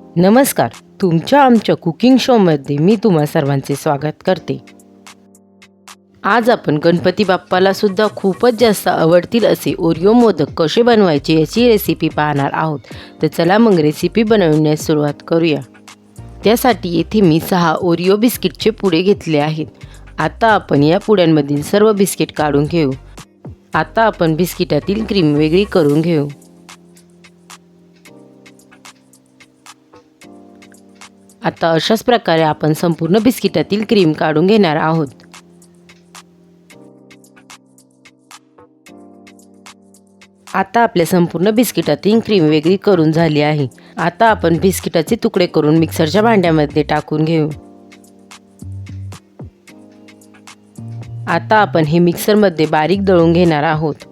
नमस्कार तुमच्या आमच्या कुकिंग शोमध्ये मी तुम्हा सर्वांचे स्वागत करते. आज आपण गणपती बाप्पाला सुद्धा खूपच जास्त आवडतील असे ओरिओ मोदक कसे बनवायचे याची रेसिपी पाहणार आहोत. तर चला मग रेसिपी बनवण्यास सुरुवात करूया. त्यासाठी येथे मी सहा ओरिओ बिस्किटचे पुडे घेतले आहेत. आता आपण या पुड्यांमधील सर्व बिस्किट काढून घेऊ. आता आपण बिस्किटातील क्रीम वेगळी करून घेऊ. आता अशाच प्रकारे आपण संपूर्ण बिस्किटातील क्रीम काढून घेणार आहोत. आता आपल्या संपूर्ण बिस्किटातील क्रीम वेगळी करून झाली आहे. आता आपण बिस्किटाचे तुकडे करून मिक्सरच्या भांड्यामध्ये टाकून घेऊ. आता आपण हे मिक्सरमध्ये बारीक दळून घेणार आहोत.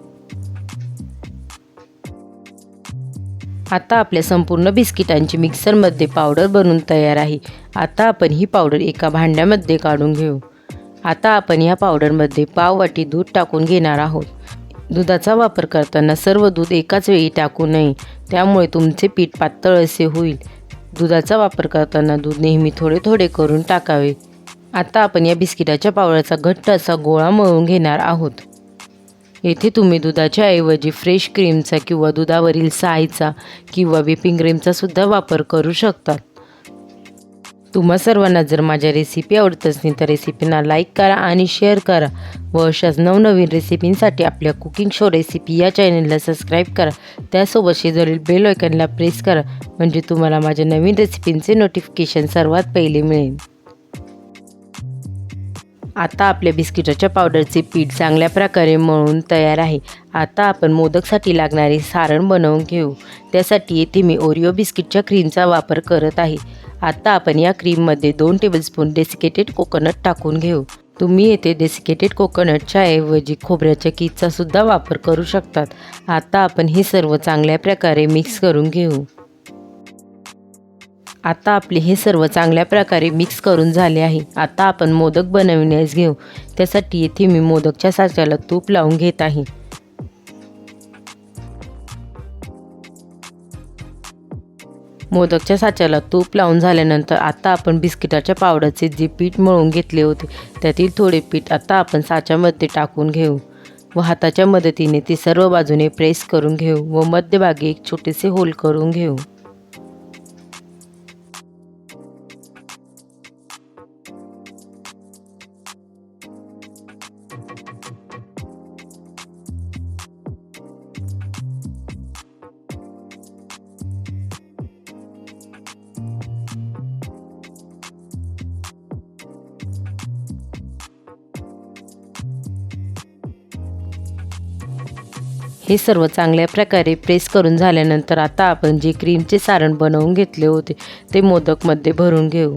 आता आपल्या संपूर्ण बिस्किटांची मिक्सरमध्ये पावडर बनवून तयार आहे. आता आपण ही पावडर एका भांड्यामध्ये काढून घेऊ. आता आपण या पावडरमध्ये पाव वाटी दूध टाकून घेणार आहोत. दुधाचा वापर करताना सर्व दूध एकाच वेळी टाकू नये. त्यामुळे तुमचे पीठ पातळ असे होईल. दुधाचा वापर करताना दूध नेहमी थोडे थोडे करून टाकावे. आता आपण या बिस्किटाच्या पावडरचा घट्ट असा गोळा मळून घेणार आहोत. येथे तुम्ही दुधाच्या ऐवजी फ्रेश क्रीमचा किंवा दुधावरील सायचा किंवा व्हिपिंग क्रीमचासुद्धा वापर करू शकतात. तुम्हा सर्वांना जर माझ्या रेसिपी आवडत असतील तर रेसिपींना लाईक करा आणि शेअर करा व अशाच नवनवीन रेसिपींसाठी आपल्या कुकिंग शो रेसिपी या चॅनलला सबस्क्राईब करा. त्यासोबत शेजारील बेल आयकनला प्रेस करा म्हणजे तुम्हाला माझ्या नवीन रेसिपींचे नोटिफिकेशन सर्वात पहिले मिळेल. आता आपल्या बिस्किटाच्या पावडरचे पीठ चांगल्या प्रकारे मळून तयार आहे. आता आपण मोदकसाठी लागणारे सारण बनवून घेऊ. त्यासाठी येथे मी ओरिओ बिस्किटच्या क्रीमचा वापर करत आहे. आता आपण या क्रीममध्ये दोन टेबलस्पून डेसिकेटेड कोकोनट टाकून घेऊ. तुम्ही येथे डेसिकेटेड कोकोनटच्या ऐवजी खोबऱ्याच्या कीचा सुद्धा वापर करू शकतात. आता आपण हे सर्व चांगल्या प्रकारे मिक्स करून घेऊ. आता आपले हे सर्व चांगल्या प्रकारे मिक्स करून झाले आहे. आता आपण मोदक बनविण्यास घेऊ. त्यासाठी येथे मी मोदकच्या साच्याला तूप लावून घेत आहे. मोदकच्या साच्याला तूप लावून झाल्यानंतर आता आपण बिस्किटाच्या पावडरचे जे पीठ मळून घेतले होते त्यातील थोडे पीठ आता आपण साच्यामध्ये टाकून घेऊ. व हाताच्या मदतीने ते सर्व बाजूने प्रेस करून घेऊ व मध्यभागी एक छोटेसे होल करून घेऊ. हे सर्व चांगल्या प्रकारे प्रेस करून झाल्यानंतर आता आपण जे क्रीमचे सारण बनवून घेतले होते ते मोदकमध्ये भरून घेऊ.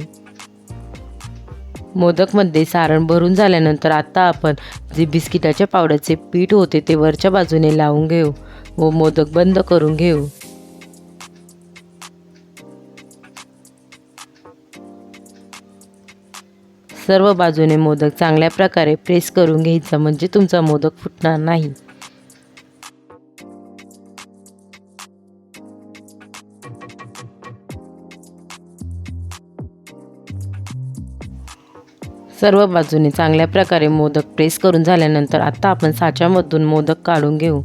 मोदकमध्ये सारण भरून झाल्यानंतर आता आपण जे बिस्किटाच्या पावडरचे पीठ होते ते वरच्या बाजूने लावून घेऊ व मोदक बंद करून घेऊ. सर्व बाजूने मोदक चांगल्या प्रकारे प्रेस करून घ्यायचा म्हणजे तुमचा मोदक फुटणार नाही. सर्व बाजूने चांगल्या प्रकारे मोदक प्रेस करून झाल्यानंतर आता आपण साच्यामधून मोदक काढून घेऊ.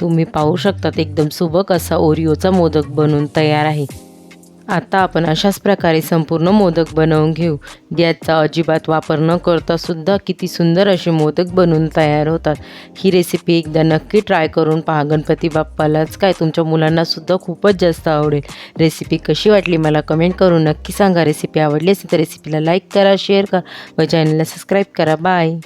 तुम्ही पाहू शकतात एकदम सुबक असा ओरिओचा मोदक बनून तयार आहे. आता आपण अशाच प्रकारे संपूर्ण मोदक बनवून घेऊ. गॅसचा अजिबात वापर न करता सुद्धा किती सुंदर असे मोदक बनवून तयार होतात. ही रेसिपी एकदा नक्की ट्राय करून पहा. गणपती बाप्पालाच काय तुमच्या मुलांना सुद्धा खूपच जास्त आवडेल. रेसिपी कशी वाटली मला कमेंट करून नक्की सांगा. रेसिपी आवडली असेल तर रेसिपीला लाईक करा शेअर करा व चॅनलला सबस्क्राईब करा. बाय